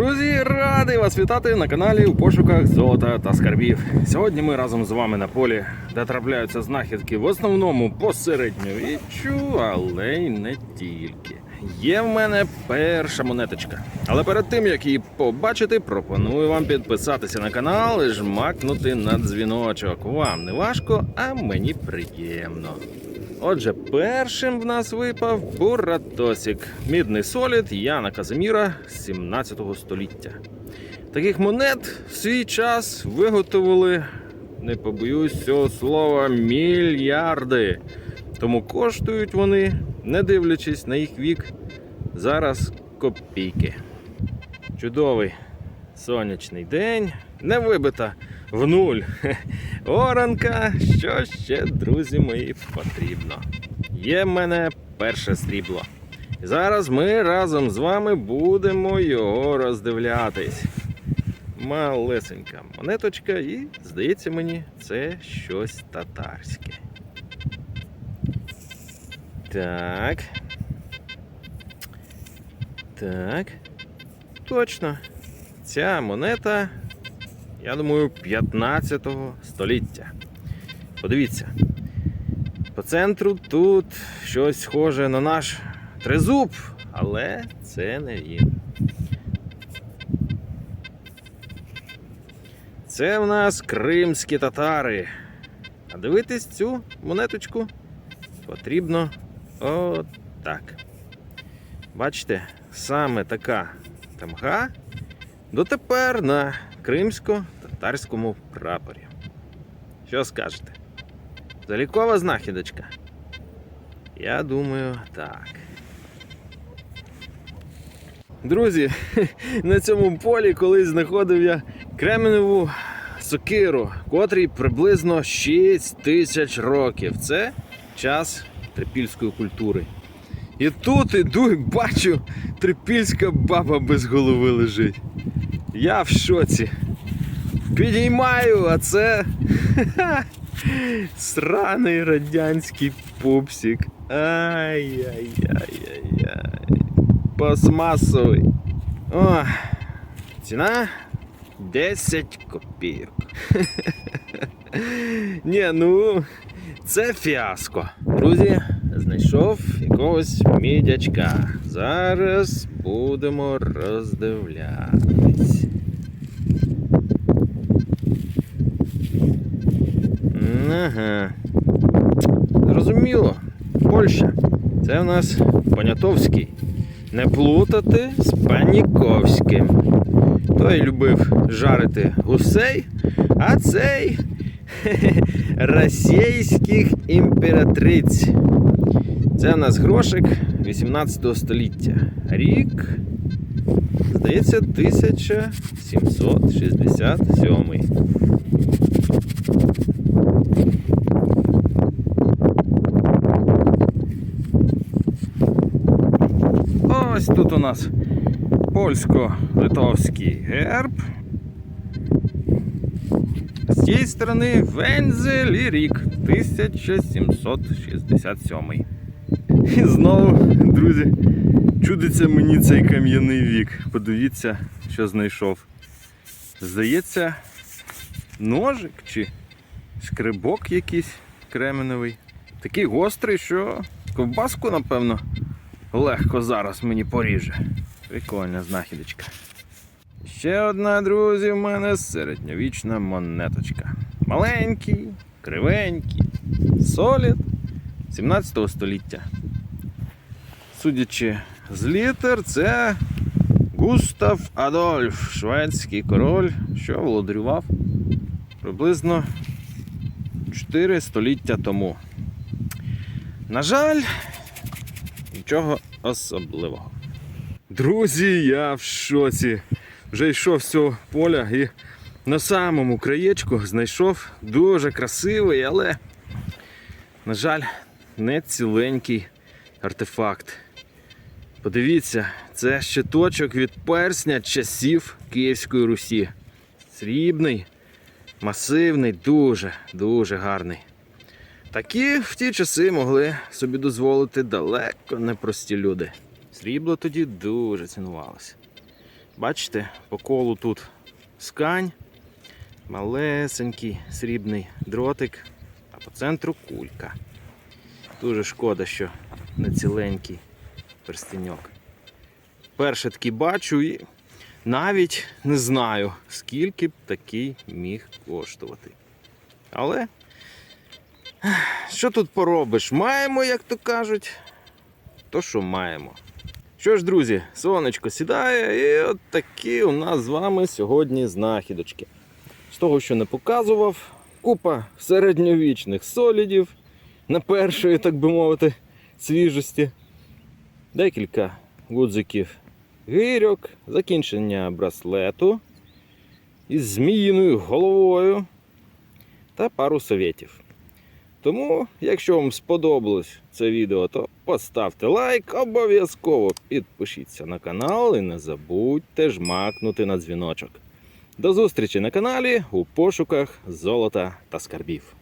Друзі, радий вас вітати на каналі у пошуках золота та скарбів. Сьогодні ми разом з вами на полі, де трапляються знахідки в основному по середньовіччю, але й не тільки. Є в мене перша монеточка. Але перед тим як її побачити, пропоную вам підписатися на канал і жмакнути на дзвіночок. Вам не важко, а мені приємно. Отже, першим в нас випав Буратосік, мідний солід Яна Казиміра з 17 століття. Таких монет в свій час виготовили, не побоюсь цього слова, мільярди. Тому коштують вони, не дивлячись на їх вік, зараз копійки. Чудовий сонячний день, не вибита в нуль. Оранка, що ще, друзі мої, потрібно. Є в мене перше срібло. Зараз ми разом з вами будемо його роздивлятись. Малесенька монеточка, і, здається мені, це щось татарське. Так. Так. Точно. Ця монета я думаю, 15 століття. Подивіться. По центру тут щось схоже на наш тризуб, але це не він. Це в нас кримські татари. А дивитись цю монеточку потрібно отак. Бачите, саме така тамга дотепер на кримсько-татарському прапорі. Що скажете? Залікова знахідочка? Я думаю, так. Друзі, на цьому полі колись знаходив я кременеву сокиру, котрій приблизно 6 тисяч років. Це час трипільської культури. І тут іду і бачу, трипільська баба без голови лежить. Я в шоці. Підіймаю, а це сраний радянський пупсик. Ай-яй-яй-яй-яй. Пластмасовий. О, ціна 10 копійок. Ні, ну, це фіаско. Друзі, знайшов якогось мідячка. Зараз будемо роздивлятись. Ага. Зрозуміло. Польща. Це в нас Понятовський. Не плутати з Паніковським. Той любив жарити гусей, а цей російських імператриць. Це в нас грошик 18 століття. Рік, здається, 1767. Ось тут у нас польсько-литовський герб. З цієї сторони Вензель і рік 1767. І знову, друзі, чудиться мені цей кам'яний вік. Подивіться, що знайшов. Здається, ножик чи шкребок якийсь кременовий. Такий гострий, що ковбаску, напевно, легко зараз мені поріже. Прикольна знахідочка. Ще одна, друзі, в мене середньовічна монеточка. Маленький, кривенький, солід 17 століття. Судячи з літер, це Густав Адольф, шведський король, що володарював приблизно 4 століття тому. На жаль, нічого особливого. Друзі, я в шоці. Вже йшов з цього поля і на самому краєчку знайшов дуже красивий, але, на жаль, не ціленький артефакт. Подивіться, це щиточок від персня часів Київської Русі. Срібний, масивний, дуже, дуже гарний. Такі в ті часи могли собі дозволити далеко не прості люди. Срібло тоді дуже цінувалося. Бачите, по колу тут скань, малесенький срібний дротик, а по центру кулька. Дуже шкода, що не ціленький перстеньок. Перше таки бачу і навіть не знаю, скільки б такий міг коштувати. Але що тут поробиш? Маємо, як то кажуть, то що маємо. Що ж, друзі, сонечко сідає, і от такі у нас з вами сьогодні знахідочки. З того, що не показував, купа середньовічних солідів на першої, так би мовити, свіжості. Декілька гудзиків гирьок, закінчення браслету із зміїною головою та пару совєтів. Тому, якщо вам сподобалось це відео, то поставте лайк, обов'язково підпишіться на канал і не забудьте жмакнути на дзвіночок. До зустрічі на каналі у пошуках золота та скарбів.